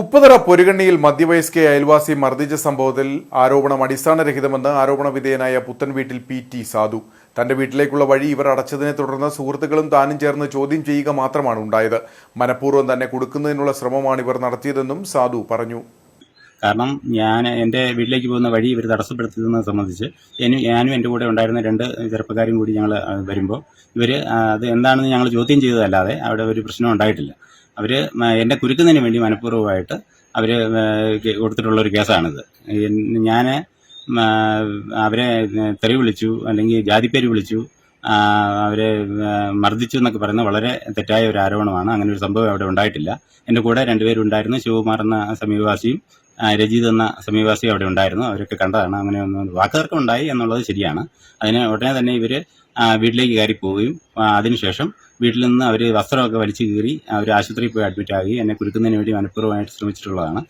ഉപ്പുതറ പൊരുകണ്ണിയിൽ മധ്യവയസ്കയെ അയൽവാസി മർദ്ദിച്ച സംഭവത്തിൽ ആരോപണം അടിസ്ഥാനരഹിതമെന്ന് ആരോപണ വിധേയനായ പുത്തൻ വീട്ടിൽ പി ടി സാധു. തന്റെ വീട്ടിലേക്കുള്ള വഴി ഇവർ അടച്ചതിനെ തുടർന്ന് സുഹൃത്തുക്കളും താനും ചേർന്ന് ചോദ്യം ചെയ്യുക മാത്രമാണ് ഉണ്ടായത്. മനഃപൂർവം തന്നെ കൊടുക്കുന്നതിനുള്ള ശ്രമമാണ് ഇവർ നടത്തിയതെന്നും സാധു പറഞ്ഞു. കാരണം ഞാൻ എന്റെ വീട്ടിലേക്ക് പോകുന്ന വഴി ഇവർ തടസ്സപ്പെടുത്തുന്നത് സംബന്ധിച്ച് എനി ഞാനും എന്റെ കൂടെ ഉണ്ടായിരുന്ന രണ്ട് ചെറുപ്പക്കാരും കൂടി ഞങ്ങൾ വരുമ്പോൾ ഇവർ അത് എന്താണെന്ന് ഞങ്ങൾ ചോദ്യം ചെയ്തതല്ലാതെ അവിടെ ഒരു പ്രശ്നം ഉണ്ടായിട്ടില്ല. അവർ എന്നെ കുരുക്കുന്നതിന് വേണ്ടി മനഃപൂർവമായിട്ട് അവർ കൊടുത്തിട്ടുള്ള ഒരു കേസാണിത്. ഞാൻ അവരെ തെറി വിളിച്ചു അല്ലെങ്കിൽ ജാതിപ്പേര് വിളിച്ചു അവരെ മർദ്ദിച്ചു എന്നൊക്കെ പറയുന്ന വളരെ തെറ്റായ ഒരു ആരോപണമാണ്. അങ്ങനെ ഒരു സംഭവം അവിടെ ഉണ്ടായിട്ടില്ല. എന്റെ കൂടെ രണ്ടുപേരുണ്ടായിരുന്നു. ശിവകുമാർ എന്ന സമീപവാസിയും രജീത് എന്ന സമീപവാസി അവിടെ ഉണ്ടായിരുന്നു. അവരൊക്കെ കണ്ടതാണ്. അങ്ങനെ ഒന്ന് വാക്കുതർക്കം ഉണ്ടായി എന്നുള്ളത് ശരിയാണ്. അതിന് ഉടനെ തന്നെ ഇവർ വീട്ടിലേക്ക് കയറി പോവുകയും അതിനുശേഷം വീട്ടിൽ നിന്ന് അവർ വസ്ത്രമൊക്കെ വലിച്ചു കീറി അവർ ആശുപത്രിയിൽ പോയി അഡ്മിറ്റ് ആകുകയും എന്നെ കുരുക്കുന്നതിന് വേണ്ടി മനഃപൂർവമായിട്ട് ശ്രമിച്ചിട്ടുള്ളതാണ്.